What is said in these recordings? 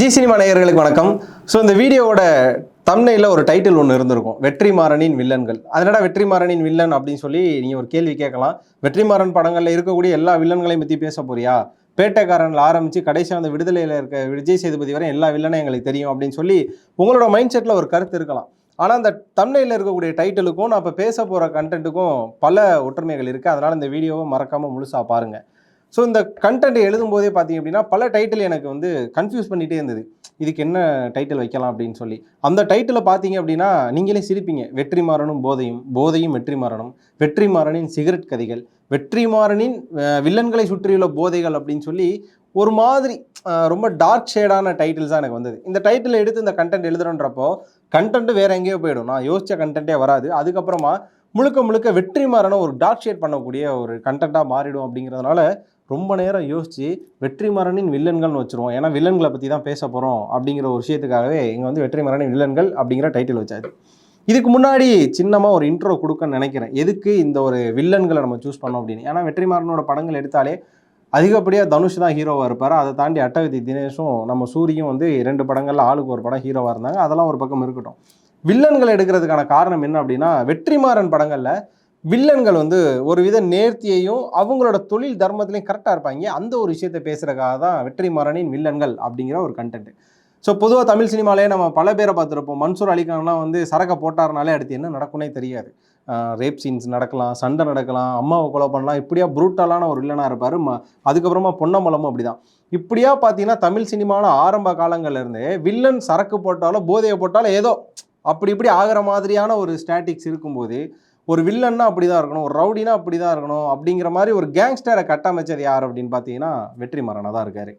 G cinema நேயர்களுக்கு வணக்கம். So இந்த வீடியோவோட தம்னையில் ஒரு டைட்டில் ஒன்று இருந்திருக்கும். வெற்றிமாறனின் வில்லன்கள். அதனடா வெற்றிமாறனின் வில்லன் அப்படின்னு சொல்லி நீங்கள் ஒரு கேள்வி கேட்கலாம். வெற்றிமாறன் படங்களில் இருக்கக்கூடிய எல்லா வில்லன்களையும் பற்றி பேச போறியா? பேட்டைக்காரனில் ஆரம்பித்து கடைசியாக அந்த விடுதலையில் இருக்க விஜய் சேதுபதி வரை எல்லா வில்லனும் எங்களுக்கு தெரியும் அப்படின்னு சொல்லி உங்களோட மைண்ட் செட்டில் ஒரு கருத்து இருக்கலாம். ஆனால் அந்த தம்னையில் இருக்கக்கூடிய டைட்டிலுக்கும் நான் இப்போ பேச போகிற கண்டென்ட்டுக்கும் பல ஒற்றுமைகள் இருக்குது அதனால் இந்த வீடியோவை மறக்காமல் முழுசாக பாருங்கள் ஸோ இந்த கண்டென்ட் எழுதும்போதே பார்த்தீங்க அப்படின்னா பல டைட்டில் எனக்கு வந்து கன்ஃபியூஸ் பண்ணிகிட்டே இருந்தது. இதுக்கு என்ன டைட்டில் வைக்கலாம் அப்படின்னு சொல்லி. அந்த டைட்டிலை பார்த்தீங்க அப்படின்னா நீங்களே சிரிப்பீங்க. வெற்றிமாறனும் போதையும் போதையும் வெற்றிமாறனும். வெற்றிமாறனின் சிகரெட் கதைகள் வெற்றிமாறனின் மாறனின் வில்லன்களை சுற்றியுள்ள போதைகள் அப்படின்னு சொல்லி ஒரு மாதிரி ரொம்ப டார்க் ஷேடான டைட்டில்ஸ் தான் எனக்கு வந்தது. இந்த டைட்டில் எடுத்து இந்த கண்டென்ட் எழுதுறன்றப்போ கண்டென்ட் வேறு எங்கேயோ போயிடும். நான் யோசித்த கண்டென்ட்டே வராது. அதுக்கப்புறமா முழுக்க முழுக்க வெற்றிமாறனை ஒரு டார்க் ஷேட் பண்ணக்கூடிய ஒரு கண்டென்ட்டாக மாறிடும் அப்படிங்கிறதுனால ரொம்ப நேரம் யோசித்து வெற்றிமாறனின் வில்லன்கள்னு வச்சுருவோம். ஏன்னா வில்லன்களை பற்றி தான் பேச போகிறோம் அப்படிங்கிற ஒரு விஷயத்துக்காகவே இங்கே வந்து வெற்றிமாறனின் வில்லன்கள் அப்படிங்கிற டைட்டில் வச்சாச்சு இதுக்கு முன்னாடி சின்னமாக ஒரு இன்ட்ரோ கொடுக்கன்னு நினைக்கிறேன். எதுக்கு இந்த ஒரு வில்லன்களை நம்ம சூஸ் பண்ணோம் அப்படின்னு? ஏன்னா வெற்றிமாறனோட படங்கள் எடுத்தாலே அதிகப்படியாக தனுஷ் தான் ஹீரோவாக இருப்பார். அதை தாண்டி அட்டகதி தினேஷும் நம்ம சூரியும் வந்து ரெண்டு படங்களில் ஆளுக்கு ஒரு படம் ஹீரோவாக இருந்தாங்க. அதெல்லாம் ஒரு பக்கம் இருக்கட்டும். வில்லன்கள் எடுக்கிறதுக்கான காரணம் என்ன அப்படின்னா வெற்றிமாறன் படங்களில் வில்லன்கள் வந்து ஒரு வித நேர்த்தியையும் அவங்களோட தொழில் தர்மத்திலையும் கரெக்டாக இருப்பாங்க. அந்த ஒரு விஷயத்தை பேசுகிறக்காக தான் வெற்றிமாறனின் வில்லன்கள் அப்படிங்கிற ஒரு கண்டென்ட் ஸோ பொதுவாக தமிழ் சினிமாலே நம்ம பல பேரை பார்த்துருப்போம். மன்சூர் அலிகான்லாம் வந்து சரக்கை போட்டாருனாலே அடுத்து என்ன நடக்கும்னே தெரியாது. ரேப் சீன்ஸ் நடக்கலாம் சண்டை நடக்கலாம் அம்மாவை கொலை பண்ணலாம் இப்படியா புரூட்டலான ஒரு வில்லனாக இருப்பார். ம அதுக்கப்புறமா பொன்னம்பலமும் அப்படிதான். இப்படியா பார்த்தீங்கன்னா தமிழ் சினிமாவில் ஆரம்ப காலங்கள்லேருந்தே வில்லன் சரக்கு போட்டாலும் போதையை போட்டாலும் ஏதோ அப்படி இப்படி ஆகிற மாதிரியான ஒரு ஸ்டாட்டிக்ஸ் இருக்கும்போது ஒரு வில்லன்னா அப்படி தான் இருக்கணும் ஒரு ரவுடினா அப்படி தான் இருக்கணும் அப்படிங்கிற மாதிரி ஒரு கேங்ஸ்டரை கட்டமைச்சது யார் அப்படின்னு பார்த்தீங்கன்னா வெற்றிமாறனாக தான் இருக்காரு.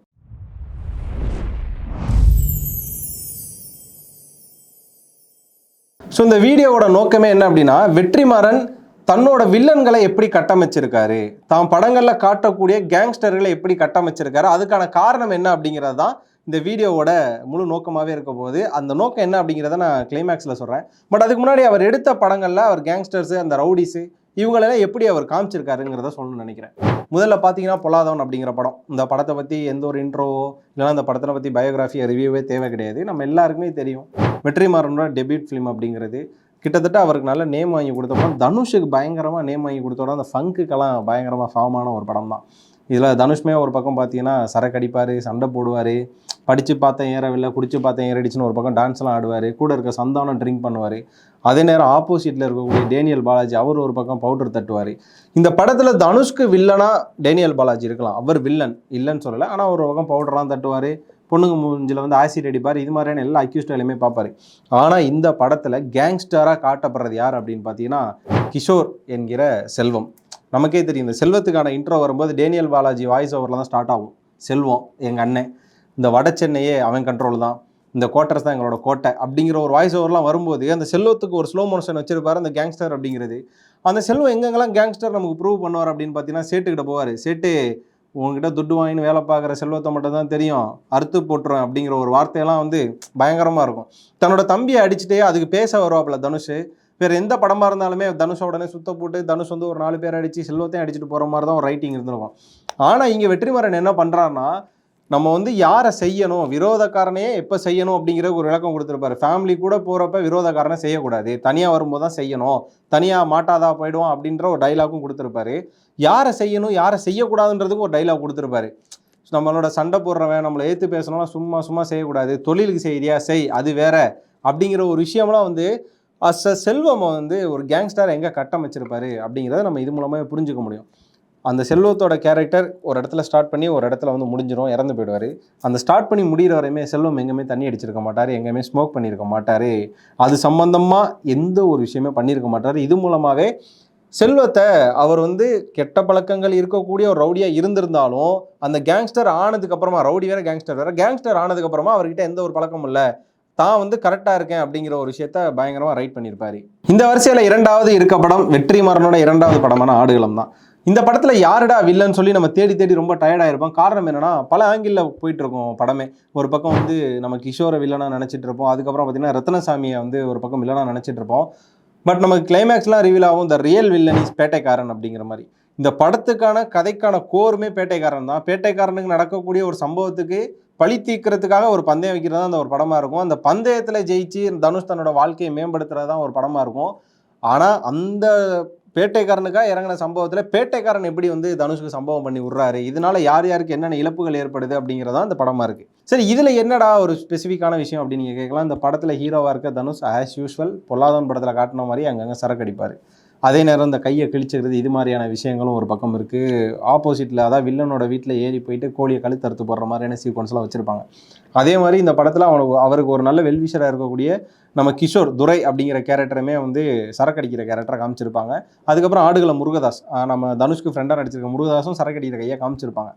ஸோ இந்த வீடியோவோட நோக்கமே என்ன அப்படின்னா வெற்றிமாறன் தன்னோட வில்லன்களை எப்படி கட்டமைச்சிருக்காரு தான் படங்களில் காட்டக்கூடிய கேங்ஸ்டர்களை எப்படி கட்டமைச்சிருக்காரு அதுக்கான காரணம் என்ன அப்படிங்கிறது தான் இந்த வீடியோவோட முழு நோக்கமாகவே இருக்க போது அந்த நோக்கம் என்ன அப்படிங்கிறத நான் கிளைமேக்ஸில் சொல்கிறேன் பட் அதுக்கு முன்னாடி அவர் எடுத்த படங்களில் அவர் கேங்ஸ்டர்ஸு அந்த ரவுடிஸு இவங்களெல்லாம் எப்படி அவர் காமிச்சிருக்காருங்கிறத சொல்லணும்னு நினைக்கிறேன். முதல்ல பார்த்தீங்கன்னா பொல்லாதவன் அப்படிங்கிற படம். இந்த படத்தை பற்றி எந்த ஒரு இன்ட்ரோவோ இல்லைனா அந்த படத்தை பற்றி பயோகிராஃபி ரிவ்யூவே தேவை கிடையாது. நம்ம எல்லாருக்குமே தெரியும். வெற்றிமாறனோட டெபியூட் ஃபிலிம் அப்படிங்கிறது. கிட்டத்தட்ட அவருக்கு நல்ல நேம் வாங்கி கொடுத்த படம் தனுஷுக்கு பயங்கரமாக நேம் வாங்கி கொடுத்தோட அந்த ஃபங்குக்கெல்லாம் பயங்கரமாக ஃபார்மான ஒரு படம் தான் இதில் தனுஷ்மே ஒரு பக்கம் பார்த்தீங்கன்னா சரக்கு அடிப்பார் சண்டை போடுவார் படித்து பார்த்தேன் ஏறவில்லை குடிச்சு பார்த்தேன் ஏறடிச்சுன்னு ஒரு பக்கம் டான்ஸ்லாம் ஆடுவார் கூட இருக்க சந்தானம் ட்ரிங்க் பண்ணுவார். அதே நேரம் ஆப்போசிட்டில் இருக்கக்கூடிய டேனியல் பாலாஜி அவர் ஒரு பக்கம் பவுடர் தட்டுவார். இந்த படத்தில் தனுஷ்க்கு வில்லனா டேனியல் பாலாஜி இருக்கலாம். அவர் வில்லன் இல்லைன்னு சொல்லலை. ஆனால் ஒரு பக்கம் பவுடர்லாம் தட்டுவார் பொண்ணுங்க மூஞ்சில் வந்து ஆசிட் அடிப்பார் இது மாதிரியான எல்லா அக்யூஸ்டாலையுமே எல்லாமே ஆனால் இந்த படத்தில் கேங்ஸ்டராக காட்டப்படுறது யார் அப்படின்னு பார்த்தீங்கன்னா கிஷோர் என்கிற செல்வம். நமக்கே தெரியும். இந்த செல்வத்துக்கான இன்ட்ரோ வரும்போது டேனியல் பாலாஜி வாய்ஸ் ஓவரில் தான் ஸ்டார்ட் ஆகும். செல்வம் எங்கள் அண்ணன். இந்த வட சென்னையே அவன் கண்ட்ரோல் தான். இந்த கோட்டர்ஸ் தான் எங்களோட கோட்டை. அப்படிங்கிற ஒரு வாய்ஸ் ஓவர்லாம் வரும்போது அந்த செல்வத்துக்கு ஒரு ஸ்லோ மோஷன் வச்சிருப்பாரு அந்த கேங்ஸ்டர் அப்படிங்கிறது. அந்த செல்வம் எங்கெங்கெல்லாம் கேங்ஸ்டர் நமக்கு ப்ரூவ் பண்ணுவார் அப்படின்னு பார்த்தீங்கன்னா சேட்டுக்கிட்ட போவார். சேட்டு உங்ககிட்ட துட்டு வாங்கின்னு வேலை பார்க்குற செல்வத்தை மட்டும் தான் தெரியும். அறுத்து போட்டுருவேன் அப்படிங்கிற ஒரு வார்த்தையெல்லாம் வந்து பயங்கரமாக இருக்கும். தன்னோட தம்பியை அடிச்சுட்டே அதுக்கு பேச வருவாப்புல தனுஷ். வேறு எந்த படமாக இருந்தாலுமே தனுஷை உடனே சுத்த போட்டு தனுஷ் வந்து ஒரு நாலு பேர் அடித்து செல்வத்தையும் அடிச்சுட்டு போகிற மாதிரி தான் ஒரு ரைட்டிங் இருந்திருக்கும். ஆனால் இங்கே வெற்றிமாறன் என்ன பண்ணுறாருன்னா நம்ம வந்து யாரை செய்யணும்? விரோதக்காரனையே எப்போ செய்யணும் அப்படிங்கிற ஒரு விளக்கம் கொடுத்துருப்பாரு. ஃபேமிலி கூட போகிறப்ப விரோதக்காரனை செய்யக்கூடாது. தனியாக வரும்போது தான் செய்யணும். தனியாக மாட்டாதா போயிடுவோம் அப்படின்ற ஒரு டைலாக்கும் கொடுத்துருப்பாரு. யாரை செய்யணும் யாரை செய்யக்கூடாதுன்றதுக்கு ஒரு டைலாக் கொடுத்துருப்பாரு. நம்மளோட சண்டை போடுறவன் நம்மளை ஏற்று பேசணும்னா சும்மா சும்மா செய்யக்கூடாது. தொழிலுக்கு செய்யறியா? செய் அது வேற. அப்படிங்கிற ஒரு விஷயம்லாம் வந்து அஸ் செல்வம் வந்து ஒரு கேங்ஸ்டர் எங்கே கட்டமைச்சிருப்பாரு அப்படிங்கிறத நம்ம இது மூலமாக புரிஞ்சுக்க முடியும். அந்த செல்வத்தோட கேரக்டர் ஒரு இடத்துல ஸ்டார்ட் பண்ணி ஒரு இடத்துல வந்து முடிஞ்சிடும் இறந்து போயிடுவார். அந்த ஸ்டார்ட் பண்ணி முடிகிற வரையுமே செல்வம் எங்கேயுமே தண்ணி அடிச்சிருக்க மாட்டார் எங்கேயுமே ஸ்மோக் பண்ணியிருக்க மாட்டார். அது சம்பந்தமாக எந்த ஒரு விஷயமே பண்ணியிருக்க மாட்டார். இது மூலமாகவே செல்வத்தை அவர் வந்து கெட்ட பழக்கங்கள் இருக்கக்கூடிய ஒரு ரவுடியாக இருந்திருந்தாலும் அந்த கேங்ஸ்டர் ஆனதுக்கப்புறமா ரவுடி வேற கேங்ஸ்டர் வேற கேங்ஸ்டர் ஆனதுக்கப்புறமா அவர்கிட்ட எந்த ஒரு பழக்கமும் இல்லை. தான் வந்து கரெக்டாக இருக்கேன் அப்படிங்கிற ஒரு விஷயத்த பயங்கரமாக ரைட் பண்ணியிருப்பாரு. இந்த வரிசையில் இரண்டாவது இருக்க படம் வெற்றிமாறனோட இரண்டாவது படமான ஆடுகளம் தான். இந்த படத்தில் யாருடா வில்லன் சொல்லி நம்ம தேடி தேடி ரொம்ப டயர்டாக இருப்போம் காரணம் என்னென்னா பல ஆங்கிளில் போயிட்டுருக்கோம் படமே. ஒரு பக்கம் வந்து நம்ம கிஷோரை வில்லனாக நினச்சிட்டு இருப்போம். அதுக்கப்புறம் பார்த்திங்கன்னா ரத்னசாமியை வந்து ஒரு பக்கம் வில்லனாக நினச்சிட்டு இருப்போம். பட் நமக்கு கிளைமேக்ஸ்லாம் ரிவீல் ஆகும். The real villain is Pettaikaran அப்படிங்கிற மாதிரி. இந்த படத்துக்கான கதைக்கான கோருமே பேட்டைக்காரன் தான். பேட்டைக்காரனுக்கு நடக்கக்கூடிய ஒரு சம்பவத்துக்கு பழி தீக்கிறதுக்காக ஒரு பந்தயம் வைக்கிறது அந்த ஒரு படமா இருக்கும். அந்த பந்தயத்துல ஜெயிச்சு தனுஷ் தன்னோட வாழ்க்கையை மேம்படுத்துறது தான் ஒரு படமா இருக்கும். ஆனா அந்த பேட்டைக்காரனுக்காக இறங்கின சம்பவத்தில் பேட்டைக்காரன் எப்படி வந்து தனுஷுக்கு சம்பவம் பண்ணி விடுறாரு? இதனால யார் யாருக்கு என்னென்ன இழப்புகள் ஏற்படுது அப்படிங்கிறதா அந்த படமாக இருக்குது சரி இதில் என்னடா ஒரு ஸ்பெசிஃபிக்கான விஷயம் அப்படின்னு நீங்கள் கேட்கலாம். இந்த படத்தில் ஹீரோவாக இருக்க தனுஷ் ஆஸ் யூஸ்வல் பொல்லாதவன் படத்தில் காட்டின மாதிரி அங்கங்கே சரக்கடிப்பார் அதே நேரம் இந்த கையை கிழிச்சுக்கிறது இது மாதிரியான விஷயங்களும் ஒரு பக்கம் இருக்குது ஆப்போசிட்டில் அதாவது வில்லனோட வீட்டில் ஏறி போயிட்டு கோழியை கழுத்தறுத்து போடுற மாதிரியான சீக்வன்ஸ்லாம் வச்சுருப்பாங்க. அதே மாதிரி இந்த படத்தில் அவனுக்கு அவருக்கு ஒரு நல்ல வெல்விஷராக இருக்கக்கூடிய நம்ம கிஷோர் துரை அப்படிங்கிற கேரக்டருமே வந்து சரக்கடிக்கிற கேரக்டரை காமிச்சிருப்பாங்க. அதுக்கப்புறம் ஆடுகளை முருகதாஸ் நம்ம தனுஷ்க்கு ஃப்ரெண்டாக நடிச்சிருக்க முருகதாஸும் சரக்கடிக்கிற கையை காமிச்சிருப்பாங்க.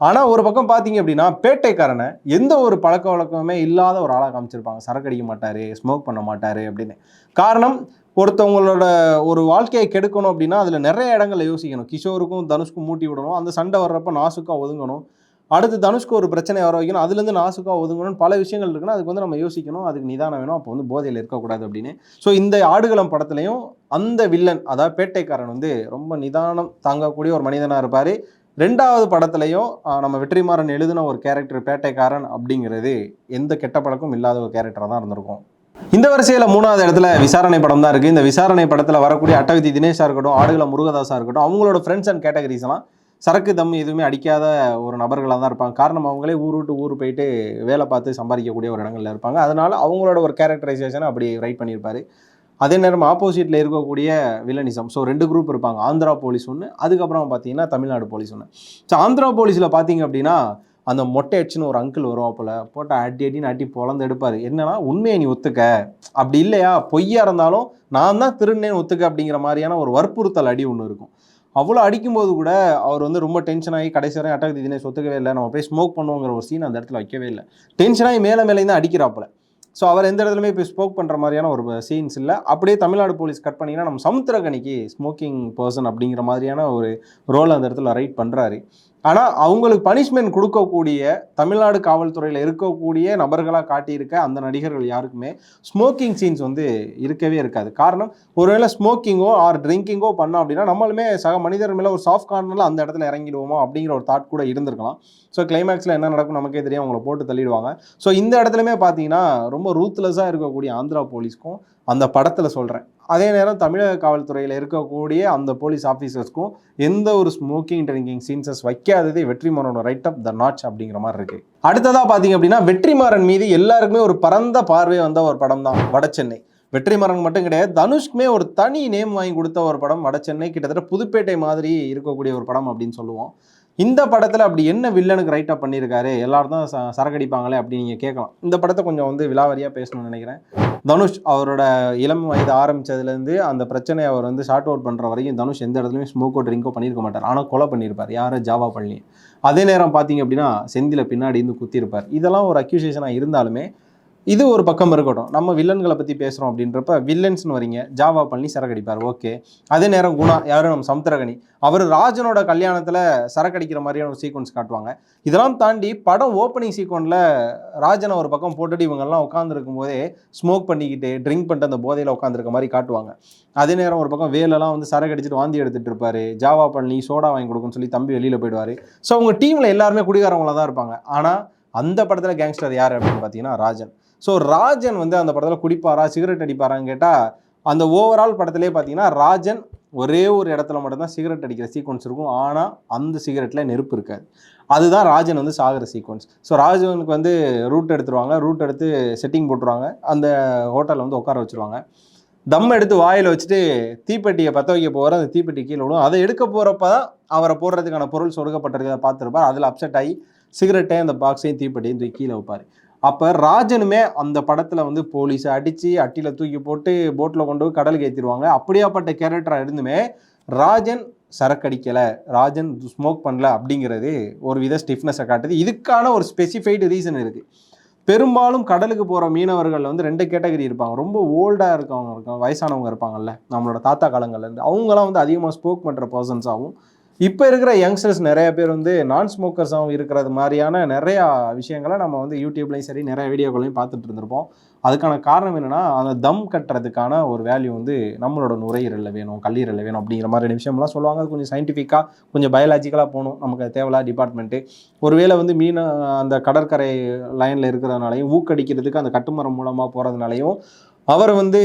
ஆனால் ஒரு பக்கம் பார்த்தீங்க அப்படின்னா பேட்டைக்காரனை எந்த ஒரு பழக்க வழக்கமே இல்லாத ஒரு ஆளாக காமிச்சிருப்பாங்க. சரக்கு அடிக்க மாட்டார் ஸ்மோக் பண்ண மாட்டார் அப்படின்னு. காரணம் ஒருத்தவங்களோட ஒரு வாழ்க்கையை கெடுக்கணும் அப்படின்னா அதில் நிறைய இடங்களை யோசிக்கணும். கிஷோருக்கும் தனுஷ்க்கும் மூட்டி விடணும். அந்த சண்டை வர்றப்ப நாசுக்கா ஒதுங்கணும். அடுத்து தனுஷ்க்கு ஒரு பிரச்சனை வர வைக்கணும். அதுலேருந்து நாசுக்கா ஒதுங்கணும்னு பல விஷயங்கள் இருக்குன்னா அதுக்கு வந்து நம்ம யோசிக்கணும். அதுக்கு நிதானம் வேணும். அப்போ வந்து போதையில் இருக்கக்கூடாது அப்படின்னு. ஸோ இந்த ஆடுகளம் படத்துலையும் அந்த வில்லன் அதாவது பேட்டைக்காரன் வந்து ரொம்ப நிதானம் தாங்கக்கூடிய ஒரு மனிதனாக இருப்பார். ரெண்டாவது படத்துலையும் நம்ம வெற்றிமாறன் எழுதின ஒரு கேரக்டர் பேட்டைக்காரன் அப்படிங்கிறது எந்த கெட்ட பழக்கமும் இல்லாத ஒரு கேரக்டராக தான் இருந்திருக்கும். இந்த வரிசையில் மூணாவது இடத்துல விசாரணை படம் தான் இருக்குது இந்த விசாரணை படத்தில் வரக்கூடிய அட்டவிதி தினேஷாக இருக்கட்டும் ஆடுகள முருகதாஸாக இருக்கட்டும் அவங்களோட ஃப்ரெண்ட்ஸ் அண்ட் கேட்டகரிஸ் எல்லாம் சரக்கு தம் எதுவுமே அடிக்காத ஒரு நபர்களாக தான் இருப்பாங்க. காரணம் அவங்களே ஊர் விட்டு ஊர் போயிட்டு வேலை பார்த்து சம்பாதிக்கக்கூடிய ஒரு இடங்களில் இருப்பாங்க. அதனால் அவங்களோட ஒரு கேரக்டரைசேஷனை அப்படி ரைட் பண்ணியிருப்பாரு. அதே நேரம் ஆப்போசிட்டில் இருக்கக்கூடிய வில்லனிசம் ஸோ ரெண்டு குரூப் இருப்பாங்க. ஆந்திரா போலீஸ் ஒன்று அதுக்கப்புறம் பார்த்தீங்கன்னா தமிழ்நாடு போலீஸ் ஒன்று ஸோ ஆந்திரா போலீஸில் பார்த்தீங்க அப்படின்னா அந்த மொட்டை அடிச்சுன்னு ஒரு அங்கிள் வரும் போல. போட்டு அடி அடின்னு அடி பொழந்து எடுப்பார். என்னன்னா உண்மையை நீ ஒத்துக்க? அப்படி இல்லையா? பொய்யா இருந்தாலும் நான் தான் திருநேன்னு ஒத்துக்க அப்படிங்கிற மாதிரியான ஒரு வற்புறுத்தல் அடி ஒன்று இருக்கும். அவ்வளோ அடிக்கும்போது கூட அவர் வந்து ரொம்ப டென்ஷன் ஆகி கடைசி வரையும் அட்டாக் தினேஷ் ஒத்துக்கவே இல்லை. நம்ம போய் ஸ்மோக் பண்ணுவோங்கிற ஒரு சீன் அந்த இடத்துல வைக்கவே இல்லை. டென்ஷன் ஆகி மேலே மேலே தான் அடிக்கிறாப்புல ஸோ அவர் எந்த இடத்துலையுமே போய் ஸ்மோக் பண்ணுற மாதிரியான ஒரு சீன்ஸ் இல்லை. அப்படியே தமிழ்நாடு போலீஸ் கட் பண்ணிங்கன்னா நம்ம சமுத்திரகனிக்கு ஸ்மோக்கிங் பர்சன் அப்படிங்கிற மாதிரியான ஒரு ரோல் அந்த இடத்துல ரைட் பண்ணுறாரு ஆனால் அவங்களுக்கு பனிஷ்மெண்ட் கொடுக்கக்கூடிய தமிழ்நாடு காவல்துறையில் இருக்கக்கூடிய நபர்களாக காட்டியிருக்க அந்த நடிகர்கள் யாருக்குமே ஸ்மோக்கிங் சீன்ஸ் வந்து இருக்கவே இருக்காது. காரணம் ஒருவேளை ஸ்மோக்கிங்கோ ஆர் ட்ரிங்கிங்கோ பண்ணோம் அப்படின்னா நம்மளுமே சக மனிதர் மேலே ஒரு சாஃப்ட் கார்னரில் அந்த இடத்துல இறங்கிடுவோமோ அப்படிங்கிற ஒரு தாட் கூட இருந்திருக்கலாம். ஸோ கிளைமேக்ஸில் என்ன நடக்கும் நமக்கே தெரியும் அவங்கள போட்டு தள்ளிடுவாங்க. ஸோ இந்த இடத்துலையுமே பார்த்தீங்கன்னா ரொம்ப ரூத்லெஸ்ஸாக இருக்கக்கூடிய ஆந்திரா போலீஸ்க்கும் அந்த படத்தில் சொல்கிறேன் அதே நேரம் தமிழக காவல்துறையில் இருக்கக்கூடிய அந்த போலீஸ் ஆஃபீஸர்ஸ்க்கும் எந்த ஒரு ஸ்மோக்கிங் ட்ரிங்கிங் சீன்சஸ் வைக்காததே வெற்றிமாறனோட ரைட் அப் த நாட்ச் அப்படிங்கிற மாதிரி இருக்கு. அடுத்ததாக பார்த்தீங்க அப்படின்னா வெற்றிமாறன் மீது எல்லாருக்குமே ஒரு பரந்த பார்வை வந்த ஒரு படம் தான் வடச்சென்னை வெற்றிமாறன் மட்டும் கிடையாது தனுஷ்க்குமே ஒரு தனி நேம் வாங்கி கொடுத்த ஒரு படம் வடச்சென்னை கிட்டத்தட்ட புதுப்பேட்டை மாதிரி இருக்கக்கூடிய ஒரு படம் அப்படின்னு சொல்லுவோம். இந்த படத்தில் அப்படி என்ன வில்லனுக்கு ரைட்டாக பண்ணியிருக்காரு? எல்லாரும் தான் ச சரக்கடிப்பாங்களே அப்படின்னு நீங்கள் கேட்கலாம். இந்த படத்தை கொஞ்சம் வந்து விலாவரியாக பேசணும்னு நினைக்கிறேன். தனுஷ் அவரோட இளம் வயது ஆரம்பிச்சதுலேருந்து அந்த பிரச்சனையை அவர் வந்து ஷார்ட் அவுட் பண்ணுற வரைக்கும் தனுஷ் எந்த இடத்துலையும் ஸ்மோக்கோ ட்ரிங்கோ பண்ணியிருக்க மாட்டார். ஆனால் கொலை பண்ணியிருப்பார். யாரை? ஜாவா பண்ணி அதே நேரம் பார்த்தீங்க அப்படின்னா செந்தில பின்னாடி இருந்து குத்திருப்பார் இதெல்லாம் ஒரு அக்யூசியேஷனாக இருந்தாலுமே இது ஒரு பக்கம் இருக்கட்டும். நம்ம வில்லன்களை பற்றி பேசுகிறோம் அப்படின்றப்ப வில்லன்ஸ்னு வரீங்க. ஜாவா பழனி சரக்கடிப்பார். ஓகே. அதே நேரம் குணா யாரும் நம்ம சமுத்திரகனி. அவர் ராஜனோட கல்யாணத்தில் சரக்கடிக்கிற மாதிரியான ஒரு சீக்வன்ஸ் காட்டுவாங்க. இதெல்லாம் தாண்டி படம் ஓப்பனிங் சீக்வனில் ராஜனை ஒரு பக்கம் போட்டுட்டு இவங்கெல்லாம் உட்காந்துருக்கும் போதே ஸ்மோக் பண்ணிக்கிட்டு ட்ரிங்க் பண்ணிட்டு அந்த போதையில் உட்காந்துருக்க மாதிரி காட்டுவாங்க. அதே நேரம் ஒரு பக்கம் வேலெல்லாம் வந்து சரக்கடிச்சிட்டு வாந்தி எடுத்துகிட்டு இருப்பார். ஜாவா பழனி சோடா வாங்கி கொடுக்குன்னு சொல்லி தம்பி வெளியில் போயிடுவார். ஸோ அவங்க டீமில் எல்லாருமே குடிகாரவங்களாக தான் இருப்பாங்க. ஆனால் அந்த படத்தில் கேங்ஸ்டர் யார் அப்படின்னு பார்த்தீங்கன்னா ராஜன். ஸோ ராஜன் வந்து அந்த படத்தில் குடிப்பாரா? சிகரெட் அடிப்பாரான்னு கேட்டால் அந்த ஓவரால் படத்திலே பார்த்தீங்கன்னா ராஜன் ஒரே ஒரு இடத்துல மட்டும்தான் சிகரெட் அடிக்கிற சீக்வன்ஸ் இருக்கும். ஆனால் அந்த சிகரெட்டில் நெருப்பு இருக்காது. அதுதான் ராஜன் வந்து சாகிற சீக்வன்ஸ் ஸோ ராஜனுக்கு வந்து ரூட் எடுத்துருவாங்க. ரூட் எடுத்து செட்டிங் போட்டுருவாங்க. அந்த ஹோட்டலில் வந்து உட்கார வச்சுருவாங்க. தம் எடுத்து வாயில் வச்சுட்டு தீப்பெட்டியை பற்ற வைக்க போகிற அந்த தீப்பெட்டி கீழே விடும் அதை எடுக்க போகிறப்ப தான் அவரை போடுறதுக்கான பொருள் சொருகப்பட்டிருக்கிறத பார்த்துருப்பார். அதில் அப்செட் ஆகி சிகரெட்டையும் அந்த பாக்ஸையும் தீப்பெட்டியும் தூக்கி கீழே வைப்பார். அப்போ ராஜனுமே அந்த படத்தில் வந்து போலீஸை அடித்து அட்டியில் தூக்கி போட்டு போட்டில் கொண்டு போய் கடலுக்கு ஏற்றிடுவாங்க அப்படியாப்பட்ட கேரக்டராக இருந்துமே ராஜன் சரக்கடிக்கலை. ராஜன் ஸ்மோக் பண்ணல அப்படிங்கிறது ஒரு வித ஸ்டிஃப்னஸை காட்டுது. இதுக்கான ஒரு ஸ்பெசிஃபைடு ரீசன் இருக்குது பெரும்பாலும் கடலுக்கு போகிற மீனவர்கள் வந்து ரெண்டு கேட்டகரி இருப்பாங்க. ரொம்ப ஓல்டாக இருக்கவங்க இருக்காங்க வயசானவங்க இருப்பாங்கல்ல. நம்மளோட தாத்தா காலங்கள்லேருந்து அவங்களாம் வந்து அதிகமாக ஸ்மோக் பண்ணுற பர்சன்ஸாகவும் இப்போ இருக்கிற யங்ஸ்டர்ஸ் நிறைய பேர் வந்து நான் ஸ்மோக்கர்ஸாகவும் இருக்கிறது மாதிரியான நிறையா விஷயங்களை நம்ம வந்து யூடியூப்லேயும் சரி நிறைய வீடியோக்களையும் பார்த்துட்டு இருந்திருப்போம். அதுக்கான காரணம் என்னென்னா அந்த தம் கட்டுறதுக்கான ஒரு வேல்யூ வந்து நம்மளோட நுரையீரலில் வேணும் கல்லீரலில் வேணும் அப்படிங்கிற மாதிரி விஷயம்லாம் சொல்லுவாங்க. அது கொஞ்சம் சயின்டிஃபிக்காக கொஞ்சம் பயாலஜிக்கலாக போகணும் நமக்கு தேவையில்லா டிபார்ட்மெண்ட்டு ஒருவேளை வந்து மீன் அந்த கடற்கரை லைனில் இருக்கிறதுனாலையும் ஊக்கடிக்கிறதுக்கு அந்த கட்டுமரம் மூலமாக போகிறதுனாலையும் அவர் வந்து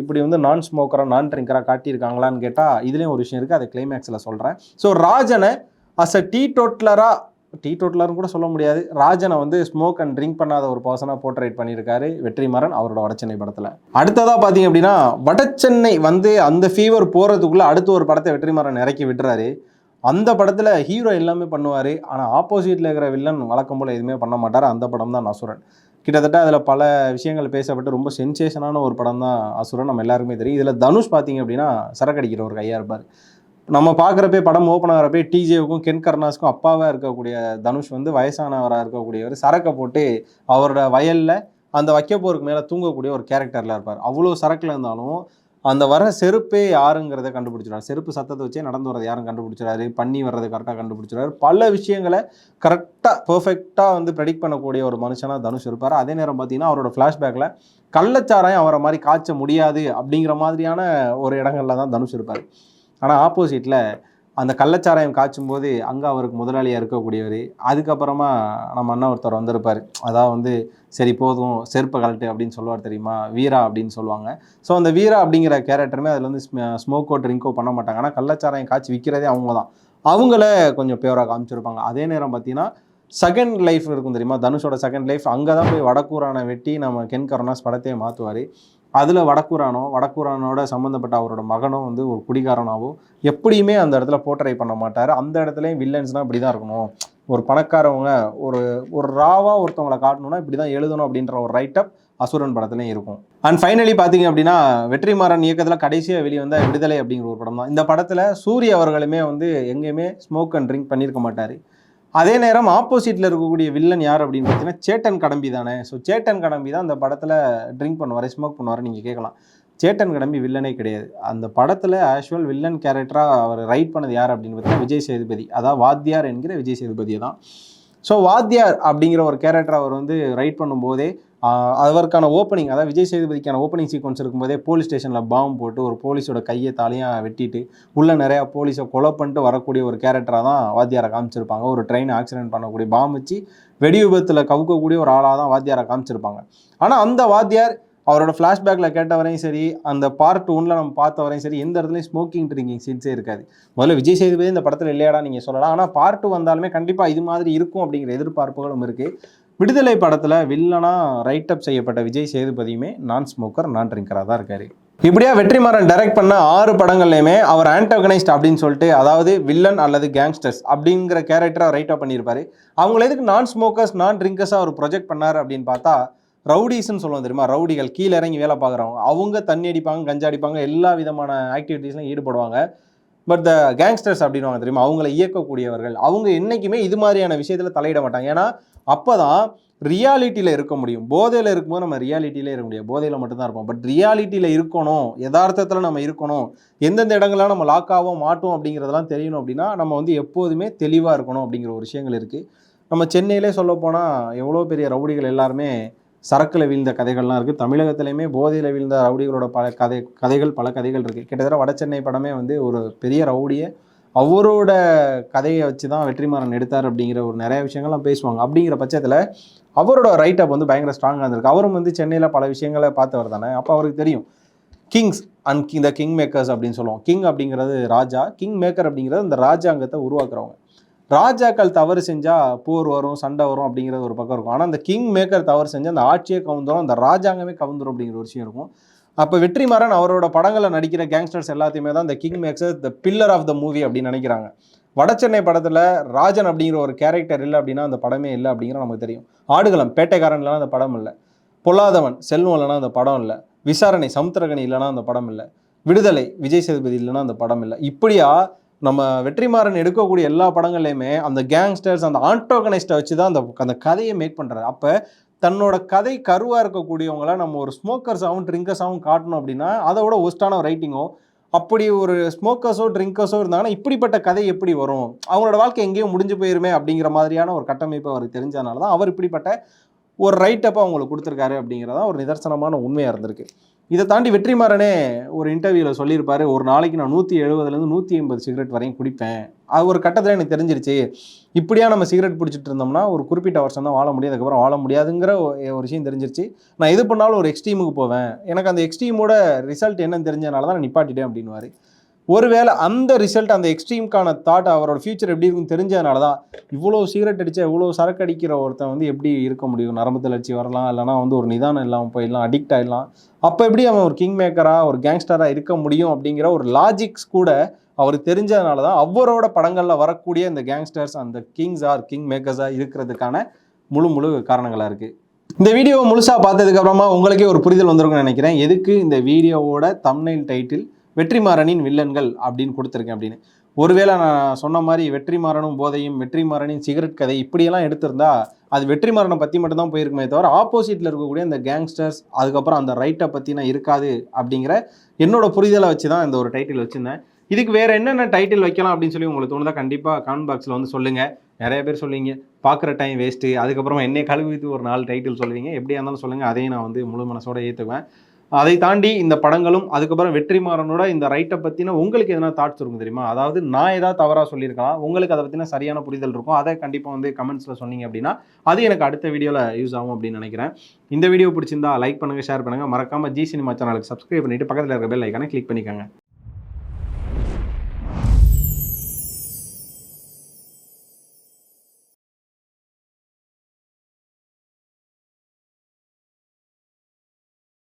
இப்படி வந்து நான் ஸ்மோக்கராக நான் ட்ரிங்கராக காட்டியிருக்காங்களான்னு கேட்டால் இதுலேயும் ஒரு விஷயம் இருக்குது அதை கிளைமேக்ஸில் சொல்கிறேன் ஸோ ராஜனை அஸ் அ டீ டோட்லராக டீ டோட்லர்னு கூட சொல்ல முடியாது. ராஜனை வந்து ஸ்மோக் அண்ட் ட்ரிங்க் பண்ணாத ஒரு பர்சனாக போர்ட்ரேட் பண்ணியிருக்காரு வெற்றிமாறன் அவரோட வடச்சென்னை படத்தில். அடுத்ததாக பார்த்தீங்க அப்படின்னா வடச்சென்னை வந்து அந்த ஃபீவர் போகிறதுக்குள்ளே அடுத்த ஒரு படத்தை வெற்றிமாறன் இறக்கி விட்டுறாரு. அந்த படத்தில் ஹீரோ எல்லாமே பண்ணுவார். ஆனால் ஆப்போசிட்டில் இருக்கிற வில்லன் வழக்கம் போல் எதுவுமே பண்ண மாட்டார். அந்த படம் தான் நசுரன் கிட்டத்தட்ட அதில் பல விஷயங்கள் பேசப்பட்டு ரொம்ப சென்சேஷனான ஒரு படம் தான் அசுரன். நம்ம எல்லாருக்குமே தெரியும். இதில் தனுஷ் பார்த்தீங்க அப்படின்னா சரக்கடிக்கிற ஒரு கையாக இருப்பார். நம்ம பார்க்குறப்பே படம் ஓப்பன் ஆகிறப்பே டிஜேவுக்கும் கென் கருணாஸுக்கும் அப்பாவாக இருக்கக்கூடிய தனுஷ் வந்து வயசானவராக இருக்கக்கூடியவர். சரக்கை போட்டு அவரோட வயலில் அந்த வைக்கப்போருக்கு மேலே தூங்கக்கூடிய ஒரு கேரக்டரில் இருப்பார். அவ்வளோ சரக்கில் இருந்தாலும் அந்த வர செருப்பே யாருங்கிறத கண்டுபிடிச்சிடாரு செருப்பு சத்தத்தை வச்சே நடந்து வரது யாரும் கண்டுபிடிச்சிடாரு பண்ணி வர்றதை கரெக்டாக கண்டுபிடிச்சிடாரு பல விஷயங்களை கரெக்டாக பர்ஃபெக்டாக வந்து ப்ரெடிக்ட் பண்ணக்கூடிய ஒரு மனுஷனாக தனுஷ் இருப்பார். அதே நேரம் பார்த்தீங்கன்னா அவரோட ஃப்ளாஷ்பேக்கில் கள்ளச்சாராயம் அவரை மாதிரி காய்ச்ச முடியாது அப்படிங்கிற மாதிரியான ஒரு இடங்கள்ல தான் தனுஷ் இருப்பார். ஆனால் ஆப்போசிட்டில் அந்த கள்ளச்சாராயம் காய்ச்சும் போது அங்கே அவருக்கு முதலாளியாக இருக்கக்கூடியவர் அதுக்கப்புறமா நம்ம அண்ணா ஒருத்தர் வந்திருப்பார். அதாவது வந்து சரி போதும் செருப்பை கழட்டு அப்படின்னு சொல்லுவார் தெரியுமா? வீரா அப்படின்னு சொல்லுவாங்க. ஸோ அந்த வீரா அப்படிங்கிற கேரக்டருமே அதில் வந்து ஸ்மோக்கோ ட்ரிங்கோ பண்ண மாட்டாங்க. ஆனால் கள்ளச்சாராயம் காய்ச்சி விற்கிறதே அவங்க தான் அவங்கள கொஞ்சம் பியூராக காமிச்சிருப்பாங்க. அதே நேரம் பார்த்தீங்கன்னா செகண்ட் லைஃப் இருக்கும் தெரியுமா? தனுஷோட செகண்ட் லைஃப் அங்கே தான் போய் வடக்கூரான வெட்டி நம்ம கென் கருணாஸ் படத்தையே மாற்றுவார் அதில் வடக்குரானோ வடக்குரானோட சம்மந்தப்பட்ட அவரோட மகனோ வந்து ஒரு குடிகாரனாவோ எப்படியுமே அந்த இடத்துல போர்ட்ரை பண்ண மாட்டார். அந்த இடத்துலையும் வில்லன்ஸ்னால் இப்படி தான் இருக்கணும். ஒரு பணக்காரவங்க ஒரு ஒரு ராவாக ஒருத்தவங்களை காட்டணும்னா இப்படி தான் எழுதணும் அப்படின்ற ஒரு ரைட்டப் அசுரன் படத்துலையும் இருக்கும். அண்ட் ஃபைனலி பார்த்தீங்க அப்படின்னா வெற்றிமாறன் இயக்கத்தில் கடைசியாக வெளியே வந்தால் விடுதலை அப்படிங்கிற ஒரு படம் தான் இந்த படத்தில் சூரிய அவர்களுமே வந்து எங்கேயுமே ஸ்மோக் அண்ட் ட்ரிங்க் பண்ணியிருக்க மாட்டார். அதே நேரம் ஆப்போசிட்டில் இருக்கக்கூடிய வில்லன் யார் அப்படின்னு பார்த்தீங்கன்னா சேட்டன் கடம்பி தானே. ஸோ சேட்டன் கடம்பி தான் அந்த படத்தில் ட்ரிங்க் பண்ணுவார் ஸ்மோக் பண்ணுவார் நீங்கள் கேட்கலாம். சேட்டன் கடம்பி வில்லனே கிடையாது. அந்த படத்தில் ஆக்சுவல் வில்லன் கேரக்டராக அவர் ரைட் பண்ணது யார் அப்படின்னு பார்த்தீங்கன்னா விஜய் சேதுபதி. அதாவது வாத்தியார் என்கிற விஜய் சேதுபதியை தான் ஸோ வாத்தியார் அப்படிங்கிற ஒரு கேரக்டர் அவர் வந்து ரைட் பண்ணும்போதே ஆஹ் அவருக்கான ஓப்பனிங் அதாவது விஜய் சேதுபதிக்கான ஓப்பனிங் சீக்வன்ஸ் இருக்கும்போதே போலீஸ் ஸ்டேஷனில் பாம்பு போட்டு ஒரு போலீஸோட கையை தாலியாக வெட்டிட்டு உள்ளே நிறையா போலீஸை கொலை பண்ணிட்டு வரக்கூடிய ஒரு கேரக்டராக தான் வாத்தியாரை காமிச்சிருப்பாங்க. ஒரு ட்ரெயின் ஆக்சிடென்ட் பண்ணக்கூடிய பாம்பு வச்சு வெடி விபத்தில் கவுக்கக்கூடிய ஒரு ஆளாக தான் வாத்தியாரை காமிச்சிருப்பாங்க. ஆனால் அந்த வாத்தியார் அவரோட ஃப்ளாஷ்பேக்கில் கேட்டவரையும் சரி அந்த பார்ட் ஒன்ல நம்ம பார்த்தவரையும் சரி எந்த இடத்துலையும் ஸ்மோக்கிங் ட்ரிங்கிங் சீன்ஸே இருக்காது. முதல்ல விஜய் சேதுபதி இந்த படத்தில் இல்லையாடா நீங்கள் சொல்லலாம். ஆனால் பார்ட் வந்தாலுமே கண்டிப்பாக இது மாதிரி இருக்கும் அப்படிங்கிற எதிர்பார்ப்புகளும் இருக்குது விடுதலை படத்தில் வில்லனாக ரைட் அப் செய்யப்பட்ட விஜய் சேதுபதியுமே நான் ஸ்மோக்கர் நான் ட்ரிங்கராக தான் இருக்காரு. இப்படியா வெற்றிமாறன் டைரக்ட் பண்ண ஆறு படங்கள்லையுமே அவர் ஆன்டகனைஸ்ட் அப்படின்னு சொல்லிட்டு அதாவது வில்லன் அல்லது கேங்ஸ்டர்ஸ் அப்படிங்கிற கேரக்டராக ரைட்டப் பண்ணியிருப்பார் பண்ணியிருப்பாரு. அவங்கள எதுக்கு நான் ஸ்மோக்கர்ஸ் நான் ட்ரிங்கர்ஸாக அவர் ப்ரொஜெக்ட் பண்ணார் அப்படின்னு பார்த்தா ரவுடிஸ்ன்னு சொல்லுவோம் தெரியுமா? ரவுடிகள் கீழே இறங்கி வேலை பார்க்குறவங்க. அவங்க தண்ணி அடிப்பாங்க கஞ்சா அடிப்பாங்க எல்லா விதமான ஆக்டிவிட்டீஸ்லாம் ஈடுபடுவாங்க. பட் த கேங்ஸ்டர்ஸ் அப்படின்வாங்க தெரியுமா? அவங்கள இயக்கக்கூடியவர்கள். அவங்க என்றைக்குமே இது மாதிரியான விஷயத்தில் தலையிட மாட்டாங்க. ஏன்னா அப்போ தான் ரியாலிட்டியில் இருக்க முடியும். போதையில் இருக்கும்போது நம்ம ரியாலிட்டியிலே இருக்க முடியாது. போதையில் மட்டும்தான் இருப்போம். பட் ரியாலிட்டியில் இருக்கணும். யதார்த்தத்தில் நம்ம இருக்கணும். எந்தெந்த இடங்கள்லாம் நம்ம லாக் ஆகும் மாட்டோம் அப்படிங்கிறதெல்லாம் தெரியணும் அப்படின்னா நம்ம வந்து எப்போதுமே தெளிவாக இருக்கணும் அப்படிங்கிற ஒரு விஷயங்கள் இருக்குது நம்ம சென்னையிலே சொல்ல போனால் எவ்வளோ பெரிய ரவுடிகள் எல்லாருமே சரக்கில் வீழ்ந்த கதைகள்லாம் இருக்குது தமிழகத்திலையுமே போதையில் வீழ்ந்த ரவுடிகளோட பல கதை கதைகள் பல கதைகள் இருக்குது கிட்டத்தட்ட வட சென்னை படமே வந்து ஒரு பெரிய ரவுடியை அவரோட கதையை வச்சு தான் வெற்றிமாறன் எடுத்தார் அப்படிங்கிற ஒரு நிறைய விஷயங்கள்லாம் பேசுவாங்க. அப்படிங்கிற பட்சத்தில் அவரோட ரைட் அப் வந்து பயங்கர ஸ்ட்ராங்காக இருந்திருக்கு. அவரும் வந்து சென்னையில் பல விஷயங்களை பார்த்தவர் தானே. அப்போ அவருக்கு தெரியும். Kings and king the king makers அப்படின்னு சொல்லுவோம் கிங் அப்படிங்கிறது ராஜா. கிங் மேக்கர் அப்படிங்கிறது அந்த ராஜாங்கத்தை உருவாக்குறவங்க. ராஜாக்கள் தவறு செஞ்சால் போர் வரும் சண்டை வரும் அப்படிங்கிறது ஒரு பக்கம் இருக்கும். ஆனால் அந்த கிங் மேக்கர் தவறு செஞ்சால் அந்த ஆட்சியை கவுந்துரும் அந்த ராஜாங்கமே கவுந்துரும் அப்படிங்கிற ஒரு விஷயம் இருக்கும். அப்போ வெற்றிமாறன் அவரோட படங்களில் நடிக்கிற கேங்ஸ்டர்ஸ் எல்லாத்தையுமே தான் இந்த king makers the pillar of the movie அப்படின்னு நினைக்கிறாங்க. வடச்சென்னை படத்தில் ராஜன் அப்படிங்கிற ஒரு கேரக்டர் இல்லை அப்படின்னா அந்த படமே இல்லை அப்படிங்கிற நமக்கு தெரியும். ஆடுகளம் பேட்டைக்காரன் இல்லைனா அந்த படம் இல்லை. பொல்லாதவன் செல்வம் இல்லைனா அந்த படம் இல்லை. விசாரணை சமுத்திரகனி இல்லைனா அந்த படம் இல்லை. விடுதலை விஜய் சேதுபதி இல்லைனா அந்த படம் இல்லை. இப்படியா நம்ம வெற்றிமாறன் எடுக்கக்கூடிய எல்லா படங்கள்லையுமே அந்த கேங்ஸ்டர்ஸ் அந்த ஆண்டோகனைஸ்டை வச்சு தான் அந்த அந்த கதையை மேக் பண்ணுறாரு அப்போ தன்னோட கதை கருவாக இருக்கக்கூடியவங்கள நம்ம ஒரு ஸ்மோக்கர்ஸாகவும் ட்ரிங்கர்ஸாகவும் காட்டணும் அப்படின்னா அதை விட ஒஸ்டான ரைட்டிங்கோ அப்படி ஒரு ஸ்மோக்கர்ஸோ ட்ரிங்கர்ஸோ இருந்தாங்கன்னா இப்படிப்பட்ட கதை எப்படி வரும்? அவங்களோட வாழ்க்கை எங்கேயோ முடிஞ்சு போயிருமே அப்படிங்கிற மாதிரியான ஒரு கட்டமைப்பு அவருக்கு தெரிஞ்சதுனால தான் அவர் இப்படிப்பட்ட ஒரு ரைட்டப்பை அவங்களுக்கு கொடுத்துருக்காரு அப்படிங்கிறதான் ஒரு நிதர்சனமான உண்மையாக இருந்திருக்கு. இதை தாண்டி வெற்றிமாறனே ஒரு இன்டர்வியூவில் சொல்லியிருப்பாரு ஒரு நாளைக்கு நான் நூற்றி எழுபதுலேருந்து நூற்றி எண்பது சிகரெட் வரையும் குடிப்பேன். அது ஒரு கட்டத்தில் எனக்கு தெரிஞ்சிருச்சு. இப்படியா நம்ம சிகரெட் பிடிச்சிட்டு இருந்தோம்னா ஒரு குறிப்பிட்ட வருஷம் தான் வாழ முடியும். அதுக்கப்புறம் வாழ முடியாதுங்கிற ஒரு விஷயம் தெரிஞ்சிருச்சு. நான் எது பண்ணாலும் ஒரு எக்ஸ்ட்ரீமுக்கு போவேன். எனக்கு அந்த எக்ஸ்ட்ரீமோட ரிசல்ட் என்னன்னு தெரிஞ்சதுனால தான் நான் நிப்பாட்டிட்டேன் அப்படின்னுவாரு. ஒருவேளை அந்த ரிசல்ட் அந்த எக்ஸ்ட்ரீம்க்கான தாட் அவரோட ஃபியூச்சர் எப்படி இருக்குன்னு தெரிஞ்சதுனால தான் இவ்வளோ சிகரெட் அடித்தா இவ்வளோ சரக்கு அடிக்கிற ஒருத்தன் வந்து எப்படி இருக்க முடியும்? நரம்பு தளர்ச்சி வரலாம் இல்லைனா வந்து ஒரு நிதானம் இல்லாமல் போயிடலாம் அடிக்ட் ஆயிடலாம். அப்போ எப்படி அவன் ஒரு கிங் மேக்கராக ஒரு கேங்ஸ்டராக இருக்க முடியும் அப்படிங்கிற ஒரு லாஜிக்ஸ் கூட அவர் தெரிஞ்சதுனால தான் அவரோட படங்களில் வரக்கூடிய இந்த கேங்ஸ்டர்ஸ் அந்த கிங்ஸ் ஆர் கிங் மேக்கர்ஸாக இருக்கிறதுக்கான முழு முழு காரணங்களாக இருக்குது இந்த வீடியோவை முழுசாக பார்த்ததுக்கப்புறமா உங்களுக்கே ஒரு புரிதல் வந்திருக்கும்னு நினைக்கிறேன். எதுக்கு இந்த வீடியோவோட தம்னைல் டைட்டில் வெற்றிமாறனின் வில்லன்கள் அப்படின்னு கொடுத்துருக்கேன் அப்படின்னு. ஒருவேளை நான் சொன்ன மாதிரி வெற்றிமாறனும் போதையும் வெற்றிமாறனின் சிகரெட் கதை இப்படியெல்லாம் எடுத்திருந்தா அது வெற்றிமாறனை பற்றி மட்டும்தான் போயிருக்குமே தவிர ஆப்போசிட்டில் இருக்கக்கூடிய இந்த கேங்ஸ்டர்ஸ் அதுக்கப்புறம் அந்த ரைட்டை பற்றினா இருக்காது அப்படிங்கிற என்னோட புரிதலை வச்சு தான் இந்த ஒரு டைட்டில் வச்சுருந்தேன். இதுக்கு வேறு என்னென்ன டைட்டில் வைக்கலாம் அப்படின்னு சொல்லி உங்களுக்கு தோணுதா கண்டிப்பாக கமெண்ட் பாக்ஸில் வந்து சொல்லுங்கள் நிறைய பேர் சொல்லுவீங்க பார்க்குற டைம் வேஸ்ட்டு அதுக்கப்புறம் என்னை கழுவித்து ஒரு நாலு டைட்டில் சொல்லுவீங்க. எப்படியா இருந்தாலும் சொல்லுங்கள் அதையும் நான் வந்து முழு மனசோட ஏற்றுக்குவேன் அதை தாண்டி இந்த படங்களும் அதுக்கப்புறம் வெற்றிமாறனோட இந்த ரைட்டை பற்றின உங்களுக்கு எதனா தாட்ஸ் இருக்கும் தெரியுமா? அதாவது நான் ஏதாவது தவறாக சொல்லியிருக்கலாம். உங்களுக்கு அதை பற்றின சரியான புரிதல் இருக்கும். அதை கண்டிப்பாக வந்து கமெண்ட்ஸில் சொன்னீங்க அப்படின்னா அது எனக்கு அடுத்த வீடியோவில் யூஸ் ஆகும் அப்படின்னு நினைக்கிறேன். இந்த வீடியோ பிடிச்சிருந்தா லைக் பண்ணுங்கள் ஷேர் பண்ணுங்கள் மறக்காமல் ஜி சினிமா சேனலுக்கு சப்ஸ்கிரைப் பண்ணிட்டு பக்கத்தில் இருக்க பெல் ஐக்கானை கிளிக் பண்ணிக்கோங்க.